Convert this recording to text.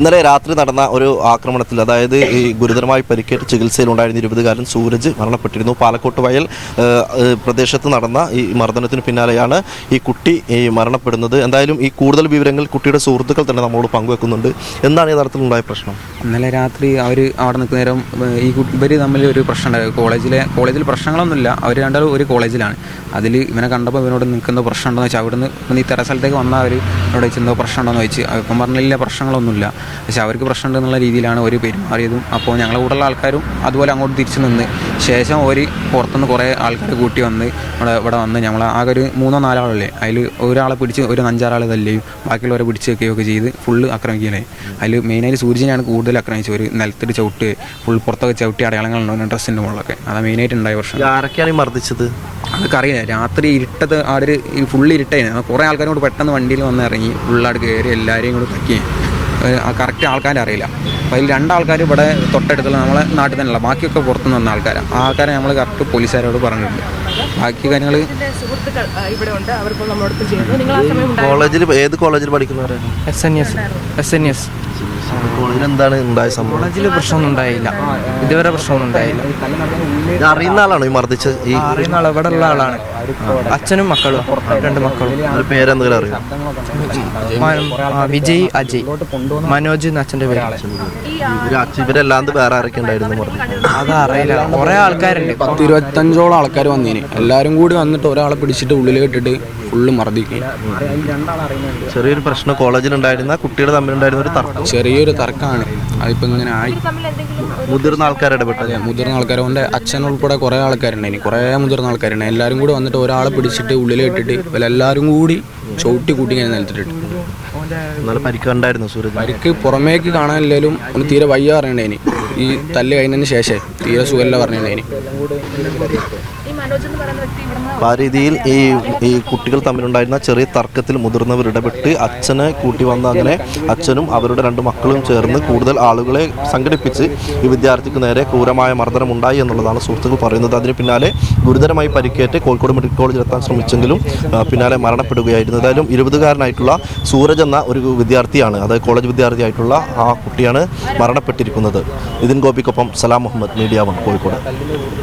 ഇന്നലെ രാത്രി നടന്ന ഒരു ആക്രമണത്തിൽ അതായത് ഈ ഗുരുതരമായി പരിക്കേറ്റ് ചികിത്സയിലുണ്ടായിരുന്ന ഇരുപതുകാരൻ സൂരജ് മരണപ്പെട്ടിരുന്നു. പാലക്കോട്ട് വയൽ പ്രദേശത്ത് നടന്ന ഈ മർദ്ദനത്തിന് പിന്നാലെയാണ് ഈ കുട്ടി ഈ മരണപ്പെടുന്നത്. എന്തായാലും ഈ കൂടുതൽ വിവരങ്ങൾ കുട്ടിയുടെ സുഹൃത്തുക്കൾ തന്നെ നമ്മളോട് പങ്കുവെക്കുന്നുണ്ട്. എന്താണ് യഥാർത്ഥത്തിലുണ്ടായ പ്രശ്നം? ഇന്നലെ രാത്രി അവർ അവിടെ നിൽക്കുന്ന നേരം ഈ ഇവർ തമ്മിൽ ഒരു പ്രശ്നം കോളേജിലെ കോളേജിൽ പ്രശ്നങ്ങളൊന്നുമില്ല. അവർ രണ്ടാളും ഒരു കോളേജിലാണ്. അതിൽ ഇവനെ കണ്ടപ്പോൾ ഇവനോട് നിൽക്കുന്ന പ്രശ്നം ഉണ്ടോ വെച്ചാൽ അവിടുന്ന് ഈ തെര സ്ഥലത്തേക്ക് വന്നാൽ അവർ അവിടെ ചെന്നോ പ്രശ്നം ഉണ്ടോ എന്ന് ചോദിച്ചു. ഇപ്പം പറഞ്ഞില്ല പ്രശ്നങ്ങളൊന്നുമില്ല. പക്ഷെ അവർക്ക് പ്രശ്നം ഉണ്ടെന്നുള്ള രീതിയിലാണ് അവർ പെരുമാറിയതും. അപ്പോൾ ഞങ്ങളുടെ കൂടെയുള്ള ആൾക്കാരും അതുപോലെ അങ്ങോട്ട് തിരിച്ചു നിന്ന് ശേഷം ഒരു പുറത്തുനിന്ന് കുറേ ആൾക്കാർ കൂട്ടി വന്ന് ഇവിടെ ഇവിടെ വന്ന് ഞങ്ങൾ ആകെ ഒരു മൂന്നോ നാലോ ആളല്ലേ. അതിൽ ഒരാളെ പിടിച്ച് ഒരു അഞ്ചാറാൾ തല്ലുകയും ബാക്കിയുള്ളവരെ പിടിച്ച് വെക്കുകയൊക്കെ ചെയ്ത് ഫുള്ള് ആക്രമിക്കുകയാണ്. അതിൽ മെയിനായിട്ട് സൂര്യനെയാണ് കൂടുതൽ ആക്രമിച്ചത്. ഒരു നിലത്തിട്ട് ചവിട്ട് ഫുൾ പുറത്തൊക്കെ ചവിട്ടി അടയാളങ്ങളുണ്ടാവും ഡ്രസ്സിന്റെ മുകളിലൊക്കെ. അതാണ് മെയിനായിട്ട് ഉണ്ടായ പ്രശ്നം. ആരൊക്കെയാണ് മർദ്ദിച്ചത്? അതൊക്കെ അറിയില്ല. രാത്രി ഇരുട്ടത് അവിടെ ഒരു ഫുള്ള് ഇരുട്ടായിരുന്നു. കുറേ ആൾക്കാരും കൂടെ പെട്ടെന്ന് വണ്ടിയിൽ വന്ന് ഇറങ്ങി ഫുള്ളാട് കയറി എല്ലാവരെയും കൂടെ തക്കി കറക്റ്റ് ആൾക്കാരെ അറിയില്ല. അപ്പോൾ അതിൽ രണ്ടാൾക്കാർ ഇവിടെ തൊട്ടടുത്തുള്ള നമ്മളെ നാട്ടിൽ തന്നെയുള്ള ബാക്കിയൊക്കെ പുറത്തുനിന്ന് വന്ന ആൾക്കാരാണ് ആ ആൾക്കാരെ നമ്മൾ കറക്റ്റ് പോലീസുകാരോട് പറഞ്ഞിട്ടുണ്ട്. ബാക്കി കാര്യങ്ങൾ കോളേജിൽ ഏത് കോളേജിൽ പഠിക്കുന്നവരാണ് S N S. S N S. കോളേജിൽ എന്താണ് ഉണ്ടായ സംഭവം? കോളേജിൽ പ്രശ്നമൊന്നും ഉണ്ടായില്ല. ഇതുവരെ പ്രശ്നമൊന്നും ഉണ്ടായില്ല. ഇത് അറിയുന്ന ആളാണോ ഈ മർദ്ദിച്ച ഈ അറിയുന്ന ആൾ ഇവിടെ ഉള്ള ആളാണ്. അച്ഛനും മക്കളും രണ്ട് മക്കളും. ഒരു പേരെന്തെങ്കിലും അറിയാം? മ- വിജയ് അജയ്. മനോജ് എന്ന അച്ഛന്റെ പേര്. ഇവർ ഇവരല്ലാണ്ട് വേറെ ആരൊക്കെ ഉണ്ടായിരുന്നു മർദ്ദിച്ചത്? അത് കുറേ ആൾക്കാരുണ്ട്. പത്ത് ഇരുപത്തഞ്ചോളം ആൾക്കാർ വന്നീന്. എല്ലാവരും കൂടി വന്നിട്ട് ഒരാളെ പിടിച്ചിട്ട് ഉള്ളിൽ ഇട്ടിട്ട് ഫുള്ള് മർദ്ദിക്കും. ചെറിയൊരു പ്രശ്നം കോളേജിലുണ്ടായിരുന്ന കുട്ടികൾ തമ്മിലുണ്ടായിരുന്ന ഒരു തർക്കം. ചെറിയൊരു തർക്കമാണ് അതിപ്പോൾ ഇങ്ങനെ ആയി. മുതിർന്ന ആൾക്കാർ ഇടപെട്ടത് മുതിർന്ന ആൾക്കാർ അവന്റെ അച്ഛൻ ഉൾപ്പെടെ കുറേ ആൾക്കാരുണ്ടായിന് കുറേ മുതിർന്ന ആൾക്കാരുണ്ട്. എല്ലാവരും കൂടി വന്നിട്ട് ഒരാളെ പിടിച്ചിട്ട് ഉള്ളിൽ ഇട്ടിട്ട് ഇവരെല്ലാവരും കൂടി ചവിട്ടി കൂട്ടി ഇങ്ങനെ നിലത്തിട്ടിട്ട്. പരിക്കുണ്ടായിരുന്നു സൂരജ്. പരിക്ക് പുറമേക്ക് കാണാനില്ലേലും ഒന്ന് തീരെ വയ്യ പറയണ്ടേനി ഈ തല്ല് കഴിഞ്ഞതിന് ശേഷം തീരെ സുഖമല്ല പറഞ്ഞേനി ഈ മനോജ് എന്ന് പറയുന്ന വ്യക്തി ഇവിടെ അപ്പോൾ ആ രീതിയിൽ ഈ ഈ കുട്ടികൾ തമ്മിലുണ്ടായിരുന്ന ചെറിയ തർക്കത്തിൽ മുതിർന്നവർ ഇടപെട്ട് അച്ഛനെ കൂട്ടി വന്ന അങ്ങനെ അച്ഛനും അവരുടെ രണ്ട് മക്കളും ചേർന്ന് കൂടുതൽ ആളുകളെ സംഘടിപ്പിച്ച് ഈ വിദ്യാർത്ഥിക്ക് നേരെ ക്രൂരമായ മർദ്ദനം ഉണ്ടായി എന്നുള്ളതാണ് സുഹൃത്തുക്കൾ പറയുന്നത്. അതിന് പിന്നാലെ ഗുരുതരമായി പരിക്കേറ്റ് കോഴിക്കോട് മെഡിക്കൽ കോളേജിൽ എത്താൻ ശ്രമിച്ചെങ്കിലും പിന്നാലെ മരണപ്പെടുകയായിരുന്നു. ഏതായാലും ഇരുപതുകാരനായിട്ടുള്ള സൂരജ് എന്ന ഒരു വിദ്യാർത്ഥിയാണ് അതായത് കോളേജ് വിദ്യാർത്ഥിയായിട്ടുള്ള ആ കുട്ടിയാണ് മരണപ്പെട്ടിരിക്കുന്നത്. ഇതിൻ ഗോപിക്കൊപ്പം സലാം മുഹമ്മദ് മീഡിയ വൺ കോഴിക്കോട്.